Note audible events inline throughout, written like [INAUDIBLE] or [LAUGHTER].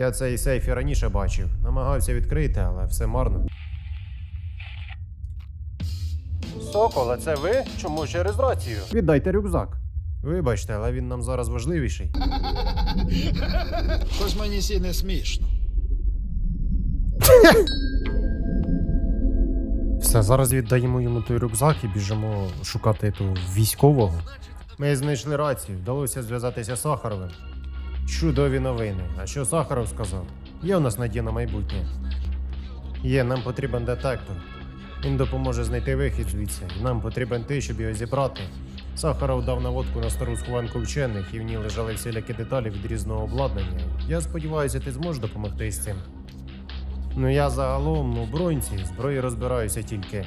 Я цей сейф і раніше бачив. Намагався відкрити, але все марно. Соколе, це ви? Чому через рацію? Віддайте рюкзак. Вибачте, але він нам зараз важливіший. [LAUGHS] Щось мені сі не смішно. [LAUGHS] Все, зараз віддаємо йому той рюкзак і біжимо шукати ту військового. Ми знайшли рацію, вдалося зв'язатися з Сахаровим. Чудові новини. А що Сахаров сказав? Є у нас надія на майбутнє. Є, нам потрібен детектор. Він допоможе знайти вихід звідси. Нам потрібен ти, щоб його зібрати. Сахаров дав наводку на стару схованку вчених, і в ній лежали всілякі деталі від різного обладнання. Я сподіваюся, ти зможеш допомогти з цим. Ну я загалом у бронці зброї розбираюся тільки.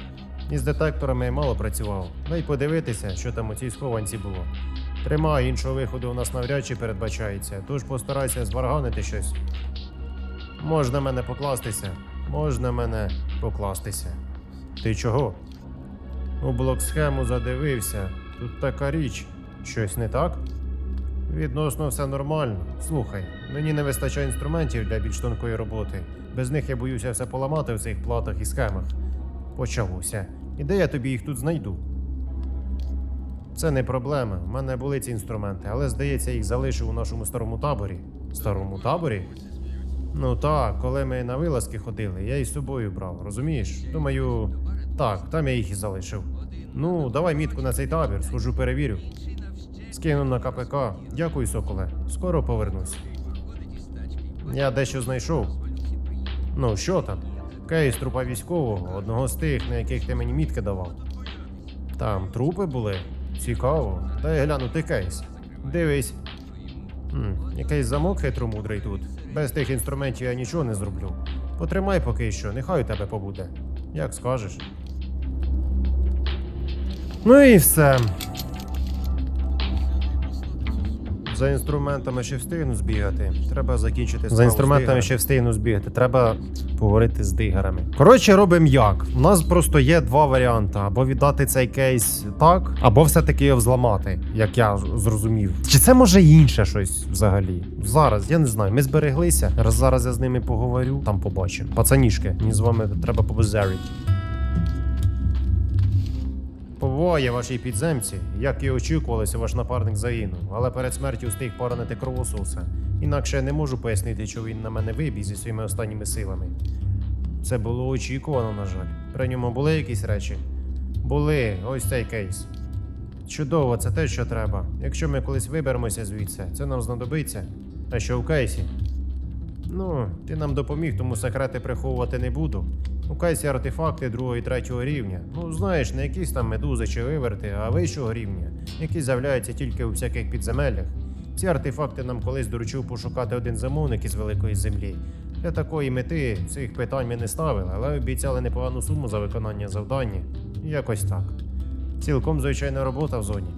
Із детекторами я мало працював. Дай подивитися, що там у цій схованці було. Тримай, іншого виходу у нас навряд чи передбачається, тож постарайся зварганити щось. Можна мене покластися, можна мене покластися. Ти чого? У блок схему задивився. Тут така річ. Щось не так? Відносно все нормально. Слухай, мені не вистачає інструментів для більш тонкої роботи. Без них я боюся все поламати в цих платах і схемах. Почалося. І де я тобі їх тут знайду? Це не проблема. У мене були ці інструменти, але здається, їх залишив у нашому старому таборі. Старому таборі? Ну так, коли ми на вилазки ходили, я із собою брав, розумієш? Думаю, так, там я їх і залишив. Ну, давай мітку на цей табір, схожу перевірю. Скину на КПК. Дякую, соколе. Скоро повернусь. Я дещо знайшов. Ну, що там? Кейс трупа військового, одного з тих, на яких ти мені мітки давав. Там трупи були? Цікаво. Дай глянути кейс. Дивись. Хм, якийсь замок хитромудрий тут. Без тих інструментів я нічого не зроблю. Потримай поки що, нехай у тебе побуде. Як скажеш. Ну і все. За інструментами ще встигну збігати. Треба закінчити За інструментами ще встигну збігати. Треба поговорити з дигерами. Коротше, робимо як. У нас просто є два варіанти: або віддати цей кейс так, або все-таки його взламати, як я зрозумів. Чи це може інше щось взагалі? Зараз я не знаю. Ми збереглися. Раз зараз я з ними поговорю, там побачимо. Пацанішки, мені з вами треба побазарити. Повоє вашій підземці, як і очікувалося, ваш напарник загинув, але перед смертю встиг поранити кровососа. Інакше я не можу пояснити, що він на мене вибіг зі своїми останніми силами. Це було очікувано, на жаль. При ньому були якісь речі? Були, ось цей кейс. Чудово, це те, що треба. Якщо ми колись виберемося звідси, це нам знадобиться. А що в кейсі? Ну, ти нам допоміг, тому секрети приховувати не буду. У кайсі артефакти другого і третього рівня. Ну, знаєш, не якісь там медузи чи виверти, а вищого рівня, які з'являються тільки у всяких підземеллях. Ці артефакти нам колись доручив пошукати один замовник із великої землі. Для такої мети цих питань ми не ставили, але обіцяли непогану суму за виконання завдання. Якось так. Цілком звичайна робота в зоні.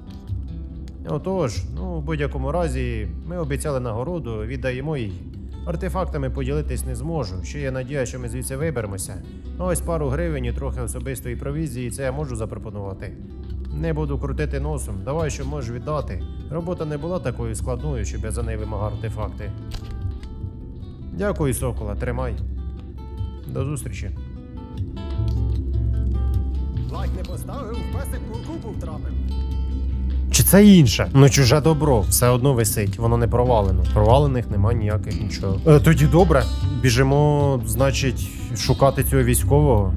Отож, ну, в будь-якому разі, ми обіцяли нагороду, віддаємо її. Артефактами поділитись не зможу. Ще є надія, що ми звідси виберемося. А ось пару гривень і трохи особистої провізії, це я можу запропонувати. Не буду крутити носом, давай що можеш віддати. Робота не була такою складною, щоб я за неї вимагав артефакти. Дякую, Сокола, тримай. До зустрічі. Лайк не поставив, в песик курку втрапив. Чи це інше? Ну чуже добро, все одно висить, воно не провалено. Провалених нема ніяких нічого. Е, тоді добре. Біжимо, значить, шукати цього військового.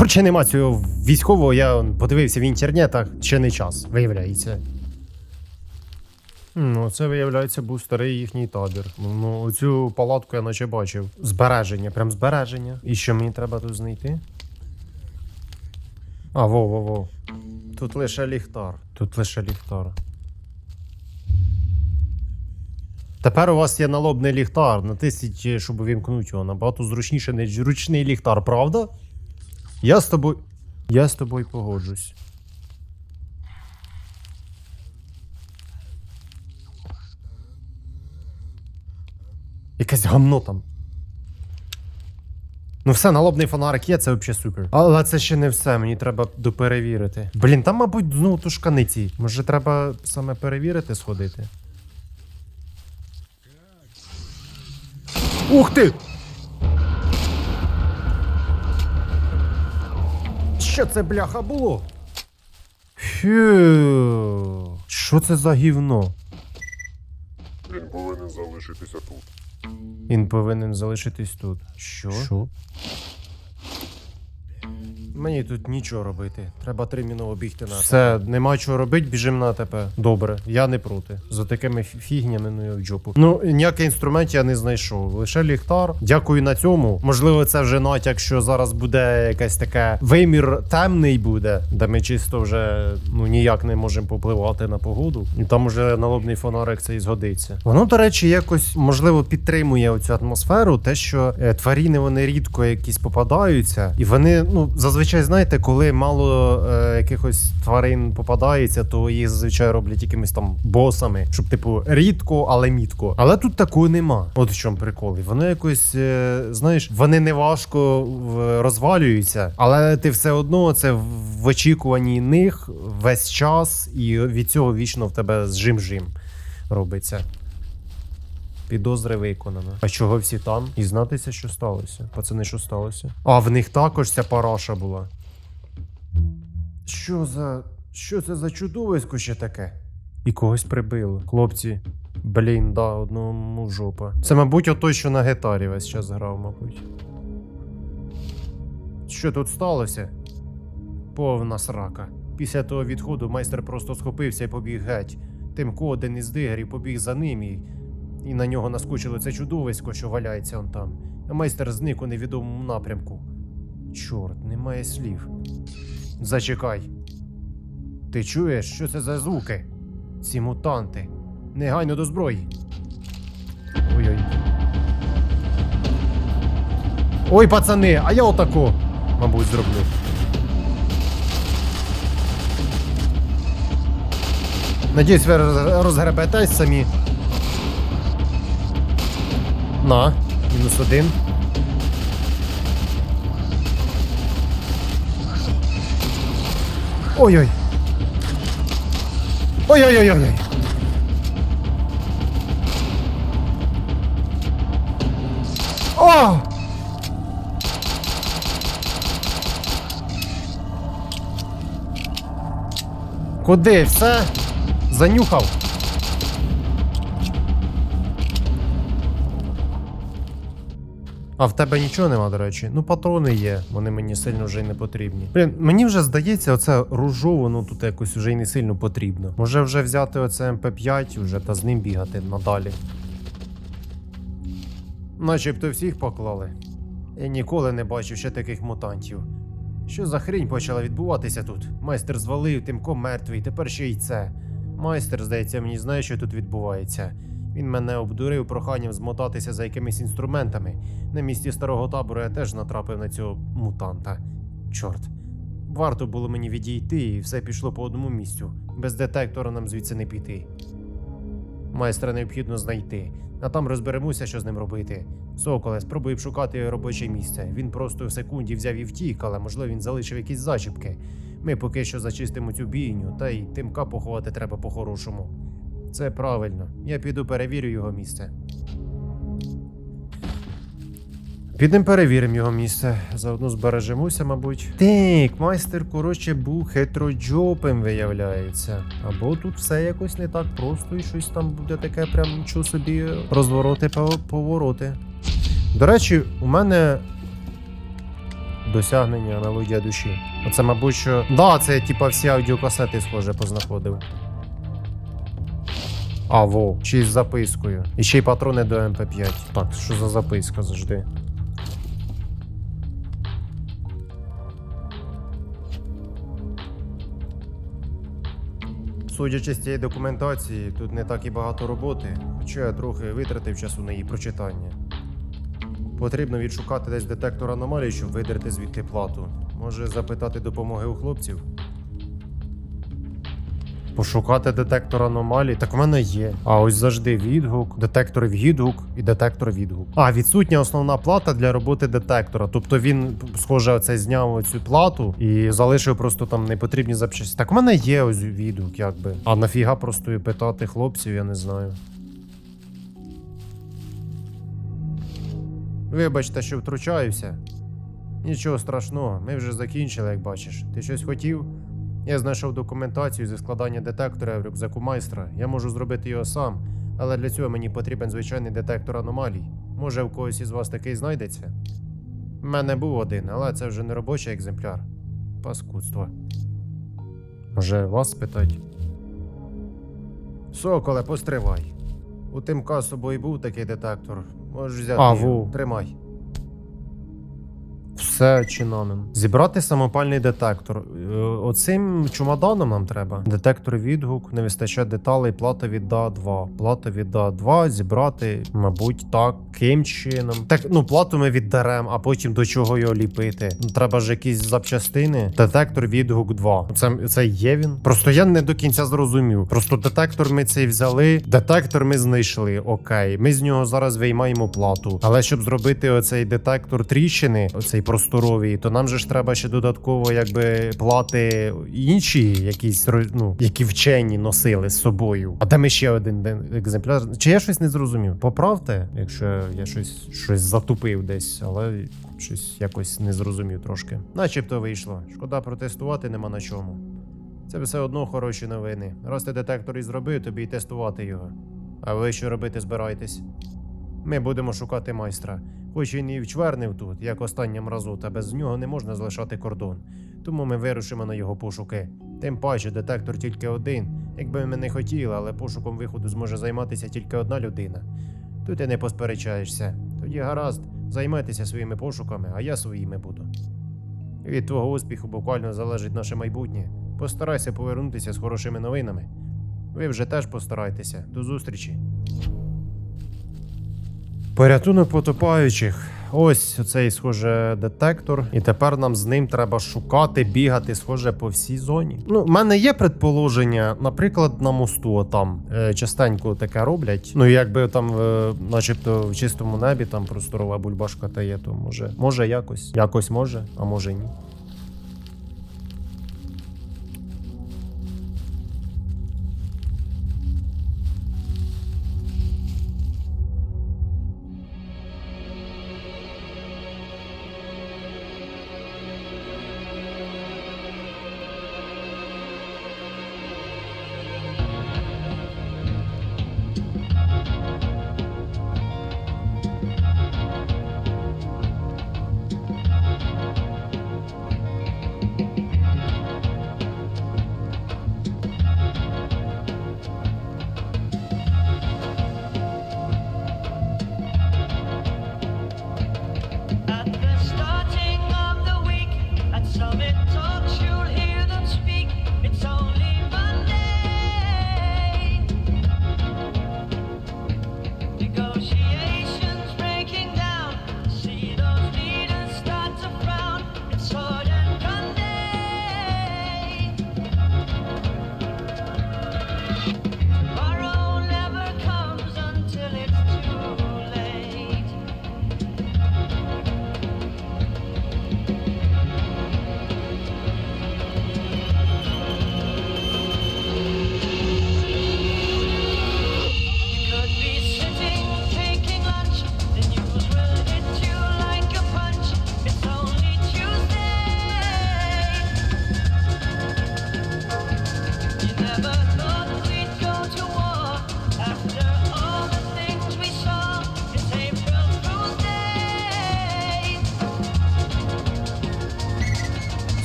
Коротше, нема цього військового, я подивився в інтернетах, ще не час, виявляється. Ну, це виявляється був старий їхній табір. Ну, оцю палатку я наче бачив. Збереження, прям збереження. І що мені треба тут знайти? А, во, во, во. Тут лише ліхтар. Тут лише ліхтар. Тепер у вас є налобний ліхтар. Натисніть, щоб увімкнути його. Набагато зручніше, ніж ручний ліхтар, правда? Я з тобою. Я з тобою погоджусь. Якесь гамно там. Ну все, налобний фонарик є, це взагалі супер. Але це ще не все, мені треба доперевірити. Блін, там, мабуть, знову тушканиці. Може, треба саме перевірити, сходити. Ух ти! Що це бляха було? Фью. Що це за гівно? Він повинен залишитися тут. Він повинен залишитись тут. Що? Що? Мені тут нічого робити. Треба терміново бігти на. Все, нема чого робити, біжимо на АТП. Добре, я не проти. За такими фігнями ну я в джопу. Ну, ніякий інструмент я не знайшов. Лише ліхтар. Дякую на цьому. Можливо, це вже натяк, що зараз буде якесь таке вимір темний буде, де ми чисто вже ну ніяк не можемо попливати на погоду. І там уже налобний фонарик це і згодиться. Воно, до речі, якось можливо підтримує оцю атмосферу, те, що е, тварини вони рідко якісь попадаються, і вони, ну зазвичай, знаєте, коли мало е, якихось тварин попадається, то їх зазвичай роблять якимись там босами, щоб типу рідко, але мітко. Але тут такого нема. От в чому прикол. І Воно якось, е, знаєш, вони не важко розвалюються, але ти все одно це в очікуванні них весь час, і від цього вічно в тебе зжим-жим робиться. Підозри виконано. А чого всі там? І знатися, що сталося. Пацани, що сталося? А в них також ця параша була. Що за. Що це за чудовисько ще таке? І когось прибило. Хлопці. Блін, да, одному жопа. Це, мабуть, отой, що на гітарі весь час грав, мабуть. Що тут сталося? Повна срака. Після того відходу майстер просто схопився і побіг геть. Тимко, один із дигерів, побіг за ним і і на нього наскочило це чудовисько, що валяється он там. Майстер зник у невідомому напрямку. Чорт, немає слів. Зачекай. Ти чуєш, що це за звуки? Ці мутанти. Негайно до зброї. Ой-ой. Ой, пацани, а я отако, мабуть, зроблю. Надіюсь, ви розгребетесь самі. На, мінус один. Ой-ой. Ой-ой-ой-ой. О! Куди? Все? Занюхав? А в тебе нічого нема, до речі. Ну, патрони є, вони мені сильно вже й не потрібні. Блін, мені вже здається, оце ружово, ну тут якось вже й не сильно потрібно. Може вже взяти оце МП5 уже та з ним бігати надалі. Начебто всіх поклали. Я ніколи не бачив ще таких мутантів. Що за хрінь почала відбуватися тут? Майстер звалив, тимко мертвий, тепер ще й це. Майстер, здається, мені знає, що тут відбувається. Він мене обдурив проханням змотатися за якимись інструментами. На місці старого табору я теж натрапив на цього мутанта. Чорт. Варто було мені відійти, і все пішло по одному місцю. Без детектора нам звідси не піти. Майстра необхідно знайти, а там розберемося, що з ним робити. Соколе, спробуй шукати робоче місце. Він просто в секунді взяв і втік, але можливо він залишив якісь зачіпки. Ми поки що зачистимо цю бійню, та й тимка поховати треба по-хорошому. Це правильно. Я піду перевірю його місце. Підемо перевіримо його місце. Заодно збережемося, мабуть. Так, майстер, коротше, був хитроджопим, виявляється. Або тут все якось не так просто, і щось там буде таке, прям нічого собі розвороти повороти. До речі, у мене досягнення аналогія душі. Оце, мабуть, що. Да, це типа всі аудіокасети, схоже, познаходив. А, во, ще й з запискою. І ще й патрони до МП5. Так, що за записка завжди? Судячи з цієї документації, тут не так і багато роботи, хоча я трохи витратив часу на її прочитання. Потрібно відшукати десь детектор аномалій, щоб видерти звідти плату. Може запитати допомоги у хлопців? Пошукати детектор аномалій. Так в мене є. А ось завжди відгук, детектор відгук і детектор відгук. А, відсутня основна плата для роботи детектора. Тобто він, схоже, оце зняв цю плату і залишив просто там непотрібні запчасті. Так в мене є ось відгук, якби. А нафіга просто питати хлопців, я не знаю. Вибачте, що втручаюся. Нічого страшного, ми вже закінчили, як бачиш. Ти щось хотів? Я знайшов документацію зі складання детектора в рюкзаку майстра. Я можу зробити його сам, але для цього мені потрібен звичайний детектор аномалій. Може, у когось із вас такий знайдеться? У мене був один, але це вже не робочий екземпляр. Паскудство. Може, вас спитать? Соколе, постривай. У Тимка з собою був такий детектор. Можеш взяти. А, його. Тримай. Все чиноним. Зібрати самопальний детектор. Е, Оцим чемоданом нам треба. Детектор відгук, не вистачає деталей, плата від ДА-2. Плата від ДА-2 зібрати, мабуть, таким чином. Так, ну, плату ми віддаремо, а потім до чого його ліпити. Треба ж якісь запчастини. Детектор відгук 2. Це, це є він? Просто я не до кінця зрозумів. Просто детектор ми цей взяли, детектор ми знайшли. Окей, ми з нього зараз виймаємо плату. Але щоб зробити оцей детектор тріщини, оцей просторовий, то нам же ж треба ще додатково, якби плати інші, якісь ну, які вчені носили з собою. А ми ще один екземпляр? Чи я щось не зрозумів? Поправте, якщо я щось, щось затупив десь, але щось якось не зрозумів трошки. Начебто вийшло. Шкода протестувати нема на чому. Це все одно хороші новини. Раз ти детектор і зробив, тобі й тестувати його. А ви що робити збираєтесь? Ми будемо шукати майстра. Хоч він і вчвернив тут, як останнім разу, та без нього не можна залишати кордон. Тому ми вирушимо на його пошуки. Тим паче, детектор тільки один. Якби ми не хотіли, але пошуком виходу зможе займатися тільки одна людина. Тут ти не посперечаєшся. Тоді гаразд, займайтеся своїми пошуками, а я своїми буду. Від твого успіху буквально залежить наше майбутнє. Постарайся повернутися з хорошими новинами. Ви вже теж постарайтеся. До зустрічі. Порятунок потопаючих. Ось цей, схоже, детектор. І тепер нам з ним треба шукати, бігати, схоже, по всій зоні. Ну, в мене є предположення, наприклад, на мосту там е, частенько таке роблять. Ну, якби там, е, начебто, в чистому небі там просторова бульбашка та є, то може, може якось. Якось може, а може ні.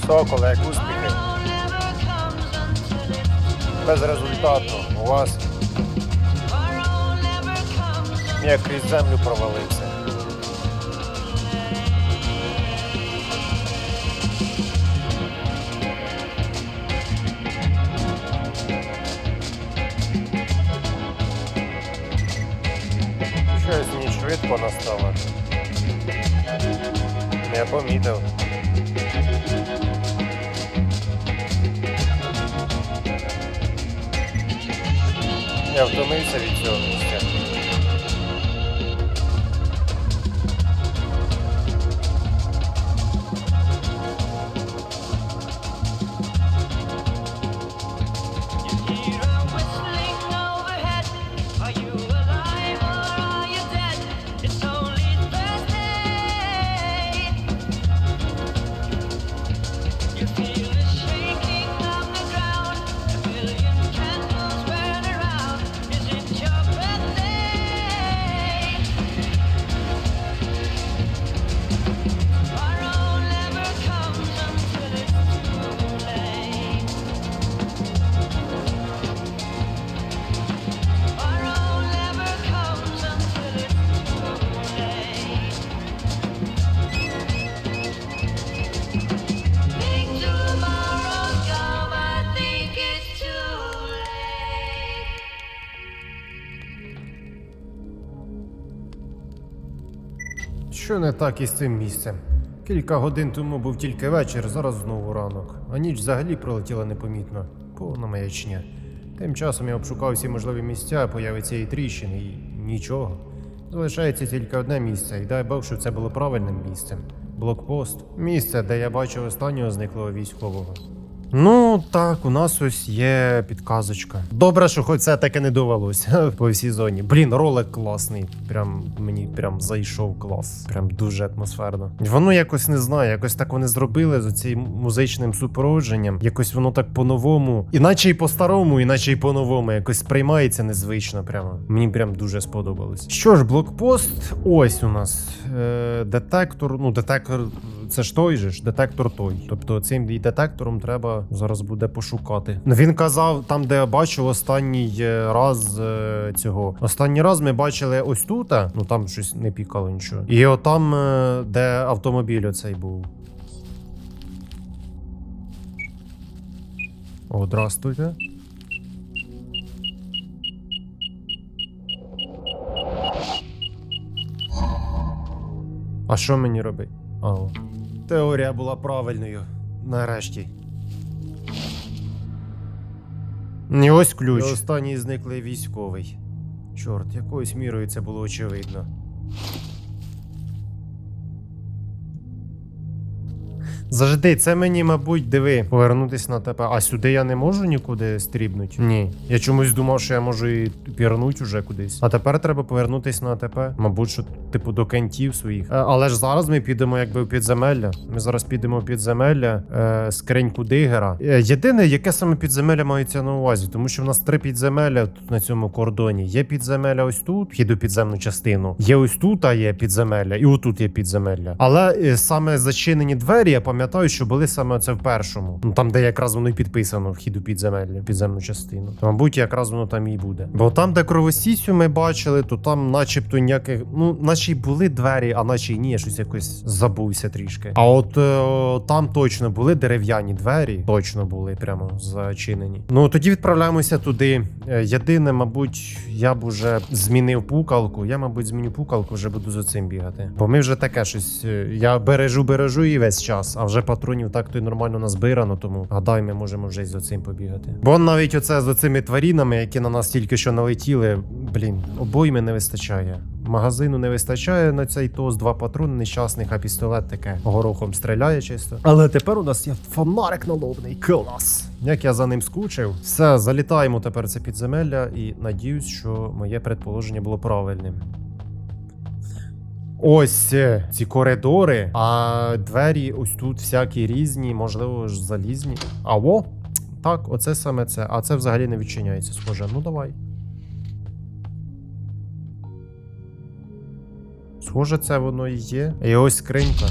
Соколе, як успіхи? Безрезультатно. У вас як крізь землю провалився. Щось ніч швидко настало. Не помітив. Я втомився від цього місця. Що не так із цим місцем? Кілька годин тому був тільки вечір, зараз знову ранок. А ніч взагалі пролетіла непомітно. Повна маячня. Тим часом я обшукав всі можливі місця появи цієї тріщини і нічого. Залишається тільки одне місце, і дай Бог, щоб це було правильним місцем. Блокпост. Місце, де я бачив останнього зниклого військового. Ну, так, у нас ось є підказочка. Добре, що хоч це таке не довелося [LAUGHS] по всій зоні. Блін, ролик класний. Прям мені прям зайшов клас. Прям дуже атмосферно. Воно якось не знаю, якось так вони зробили з цим музичним супроводженням. Якось воно так по-новому. Іначе й по-старому, іначе й по-новому. Якось сприймається незвично. Прямо. Мені прям дуже сподобалось. Що ж, блокпост, ось у нас. Е, детектор. Ну, детектор це ж той же ж, детектор той. Тобто цим детектором треба зараз буде пошукати. Він казав, там, де я бачив останній е, раз е, цього. Останній раз ми бачили ось тут, ну там щось не пікало нічого. І отам, е, де автомобіль оцей був. О, здрастуйте. А що мені робити? А, о. Теорія була правильною. Нарешті. І ось ключ. І останній зниклий військовий. Чорт, якоюсь мірою це було очевидно. Зажди, це мені, мабуть, диви, повернутись на ТП. А сюди я не можу нікуди стрібнути? Ні. Я чомусь думав, що я можу і пірнуть уже кудись. А тепер треба повернутись на АТП. Мабуть, що, типу, до кентів своїх. Е, але ж зараз ми підемо якби в підземелля. Ми зараз підемо в підземелля, е, скриньку дигера. Е, єдине, яке саме підземелля мається на увазі, тому що в нас три підземелля тут на цьому кордоні. Є підземелля ось тут, вхід у підземну частину. Є ось тут, а є підземелля, і отут є підземелля. Але е, саме зачинені двері, я пам'ятаю, що були саме це в першому. Ну там, де якраз воно і підписано вхід у підземелля, підземну частину. То, мабуть, якраз воно там і буде. Бо там, де кровосісю ми бачили, то там, начебто, ніяких, ну, наче й були двері, а наче й ні, я щось якось забувся трішки. А от е, там точно були дерев'яні двері, точно були прямо зачинені. Ну тоді відправляємося туди. Е, Єдине, мабуть, я б уже змінив пукалку. Я, мабуть, зміню пукалку, вже буду за цим бігати. Бо ми вже таке щось. е, Я бережу, бережу її весь час, а вже патронів так то й нормально назбирано, тому гадаю, ми можемо вже й за цим побігати. Бо навіть оце з оцими тварінами, які на нас тільки що налетіли, блін, обойми не вистачає. Магазину не вистачає на цей тоз, два патрони нещасних, а пістолет таке горохом стріляє чисто. Але тепер у нас є фонарик налобний. Клас! Як я за ним скучив. Все, залітаємо тепер це підземелля і надіюсь, що моє предположення було правильним. Ось е, ці коридори, а двері ось тут всякі різні, можливо ж залізні. Аво? Так, оце саме це. А це взагалі не відчиняється, схоже. Ну давай. Схоже, це воно і є. І ось скринька.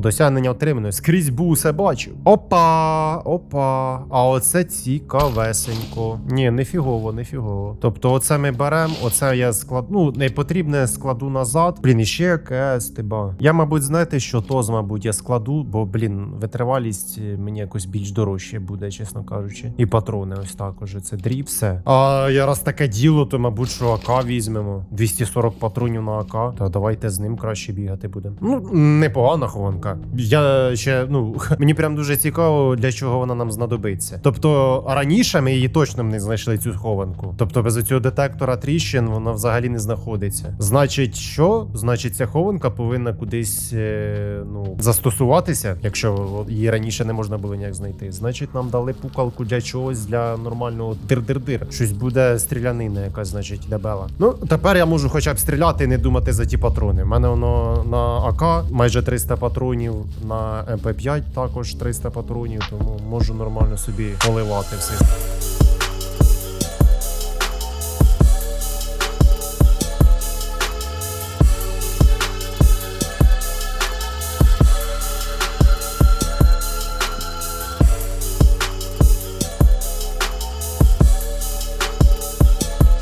Досягнення отримано. Скрізь був усе бачив. Опа! Опа! А оце цікавесенько. Ні, не фігово, не фігово. Тобто, оце ми беремо, оце я склад... Ну, не потрібне складу назад. Блін, іще якесь тиба. Я, мабуть, знаєте, що тоз, мабуть, я складу, бо, блін, витривалість е, мені якось більш дорожче буде, чесно кажучи. І патрони ось також. Це дріб, все. А я раз таке діло, то, мабуть, що АК візьмемо. 240 патронів на АК. Та давайте з ним краще бігати будемо. Ну, непогана хованка. Я ще, ну, [LAUGHS] мені прям дуже цікаво, для чого вона нам знадобиться. Тобто, раніше ми її точно не знайшли цю хованку. Тобто, без цього детектора тріщин вона взагалі не знаходиться. Значить, що? Значить, ця хованка повинна кудись е, ну, застосуватися, якщо її раніше не можна було ніяк знайти. Значить, нам дали пукалку для чогось для нормального дир-дир-дир. Щось буде стрілянина, якась, значить, дебела. Ну, тепер я можу хоча б стріляти і не думати за ті патрони. У мене воно на АК майже 300 патронів, на МП5 також 300 патронів, тому можу нормально собі поливати все.